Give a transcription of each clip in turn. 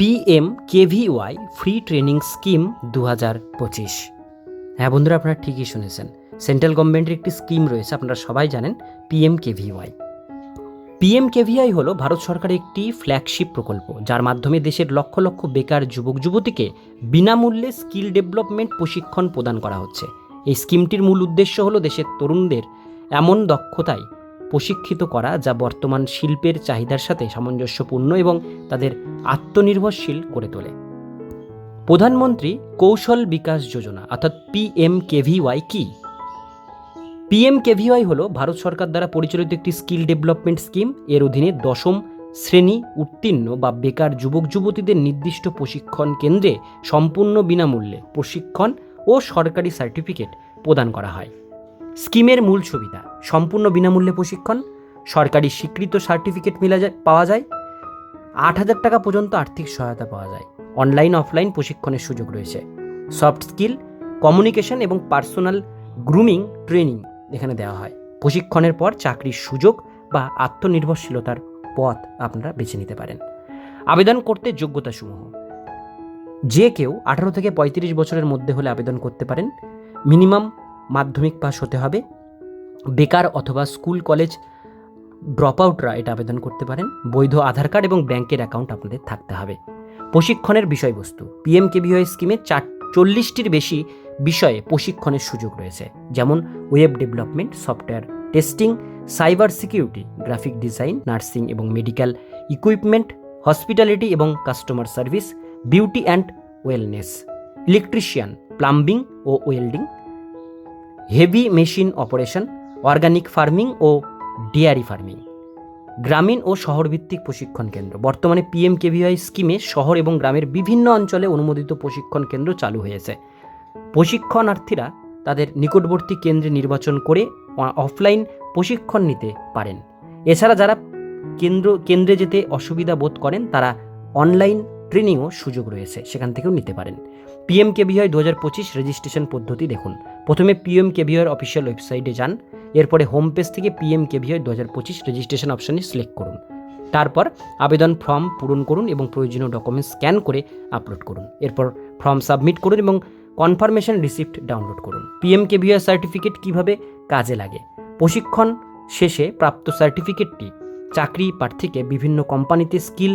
PM KVY free training scheme দু হাজার পঁচিশ। হ্যাঁ বন্ধুরা, আপনারা ঠিকই শুনেছেন। সেন্ট্রাল গভর্নমেন্টের একটি স্কিম রয়েছে, আপনারা সবাই জানেন পিএম কেভিওয়াই পিএম কেভিআই হলো ভারত সরকারের একটি ফ্ল্যাগশিপ প্রকল্প, যার মাধ্যমে দেশের লক্ষ লক্ষ বেকার যুবক যুবতীকে বিনামূল্যে স্কিল ডেভেলপমেন্ট প্রশিক্ষণ প্রদান করা হচ্ছে। এই স্কিমটির মূল উদ্দেশ্য হলো দেশের তরুণদের এমন দক্ষতায় প্রশিক্ষিত করা যা বর্তমান শিল্পের চাহিদার সাথে সামঞ্জস্যপূর্ণ এবং তাদের আত্মনির্ভরশীল করে তোলে। প্রধানমন্ত্রী কৌশল বিকাশ যোজনা, অর্থাৎ পিএম কেভিওয়াই কি পিএম কেভিওয়াই হল ভারত সরকার দ্বারা পরিচালিত একটি স্কিল ডেভেলপমেন্ট স্কিম। এর অধীনে দশম শ্রেণি উত্তীর্ণ বা বেকার যুবক যুবতীদের নির্দিষ্ট প্রশিক্ষণ কেন্দ্রে সম্পূর্ণ বিনামূল্যে প্রশিক্ষণ ও সরকারি সার্টিফিকেট প্রদান করা হয়। স্কিমের মূল সুবিধা সম্পূর্ণ বিনামূল্যে প্রশিক্ষণ, সরকারি স্বীকৃত সার্টিফিকেট মিলা যায়, পাওয়া যায়। আট হাজার টাকা পর্যন্ত আর্থিক সহায়তা পাওয়া যায়। অনলাইন, অফলাইন প্রশিক্ষণের সুযোগ রয়েছে। সফট স্কিল, কমিউনিকেশন এবং পার্সোনাল গ্রুমিং ট্রেনিং এখানে দেওয়া হয়। প্রশিক্ষণের পর চাকরির সুযোগ বা আত্মনির্ভরশীলতার পথ আপনারা বেছে নিতে পারেন। আবেদন করতে যোগ্যতাসমূহ যে কেউ আঠারো থেকে পঁয়ত্রিশ বছরের মধ্যে হলে আবেদন করতে পারেন। মিনিমাম মাধ্যমিক পাস হতে হবে। বেকার অথবা স্কুল, কলেজ ড্রপ আউটরা এটা আবেদন করতে পারেন। বৈধ আধার কার্ড এবং ব্যাংকের অ্যাকাউন্ট আপনাদের থাকতে হবে। প্রশিক্ষণের বিষয়বস্তু। পিএম কেভিওয়াই স্কিমে চার চল্লিশটির বেশি বিষয়ে প্রশিক্ষণের সুযোগ রয়েছে। যেমন web development, software testing, cyber security, graphic design, nursing এবং মেডিকেল ইকুইপমেন্ট, হসপিটালিটি এবং customer service, beauty and wellness. Electrician, plumbing O welding heavy machine operation, organic farming O dairy farming. গ্রামীণ ও শহরভিত্তিক প্রশিক্ষণ কেন্দ্র। বর্তমানে পিএম কেভিআই স্কিমে শহর এবং গ্রামের বিভিন্ন অঞ্চলে অনুমোদিত প্রশিক্ষণ কেন্দ্র চালু হয়েছে। প্রশিক্ষণার্থীরা তাদের নিকটবর্তী কেন্দ্রে নির্বাচন করে অফলাইন প্রশিক্ষণ নিতে পারেন। এছাড়া যারা কেন্দ্র, কেন্দ্রে যেতে অসুবিধা বোধ করেন, তারা অনলাইন ট্রেনিংও সুযোগ রয়েছে, সেখান থেকেও নিতে পারেন। পিএম কেভিআই দু হাজার পঁচিশ রেজিস্ট্রেশন পদ্ধতি দেখুন। প্রথমে পিএম কেভিআইয়ের অফিসিয়াল ওয়েবসাইটে যান, এরপরে হোম পেজ থেকে পিএম কেভিআই দু হাজার পঁচিশ রেজিস্ট্রেশন অপশানে সিলেক্ট করুন। তারপর আবেদন ফর্ম পূরণ করুন এবং প্রয়োজনীয় ডকুমেন্টস স্ক্যান করে আপলোড করুন। এরপর ফর্ম সাবমিট করুন এবং কনফার্মেশন রিসিপ্ট ডাউনলোড করুন। পিএম কেভিআই সার্টিফিকেট কীভাবে কাজে লাগে? প্রশিক্ষণ শেষে প্রাপ্ত সার্টিফিকেটটি চাকরি প্রার্থীকে বিভিন্ন কোম্পানিতে স্কিল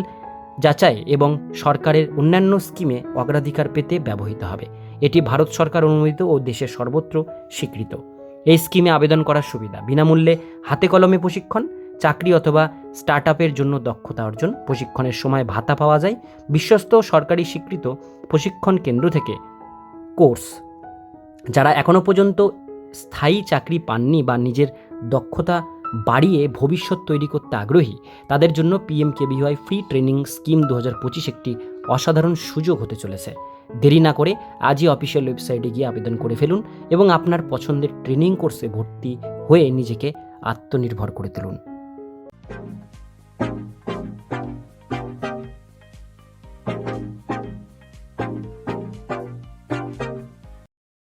যাচাই এবং সরকারের অন্যান্য স্কিমে অগ্রাধিকার পেতে ব্যবহৃত হবে। এটি ভারত সরকার অনুমোদিত ও দেশের সর্বত্র স্বীকৃত। এই স্কিমে আবেদন করার সুবিধা, বিনামূল্যে হাতে কলমে প্রশিক্ষণ, চাকরি অথবা স্টার্ট আপের জন্য দক্ষতা অর্জন, প্রশিক্ষণের সময় ভাতা পাওয়া যায়, বিশ্বস্ত সরকারি স্বীকৃত প্রশিক্ষণ কেন্দ্র থেকে কোর্স। যারা এখনও পর্যন্ত স্থায়ী চাকরি পাননি বা নিজের দক্ষতা বাড়িয়ে ভবিষ্যৎ তৈরি করতে আগ্রহী, তাদের জন্য PM KVY free training scheme দু হাজার পঁচিশ একটি অসাধারণ সুযোগ হতে চলেছে। দেরি না করে আজই অফিসিয়াল ওয়েবসাইটে গিয়ে আবেদন করে ফেলুন এবং আপনার পছন্দের ট্রেনিং কোর্সে ভর্তি হয়ে নিজেকে আত্মনির্ভর করে তুলুন।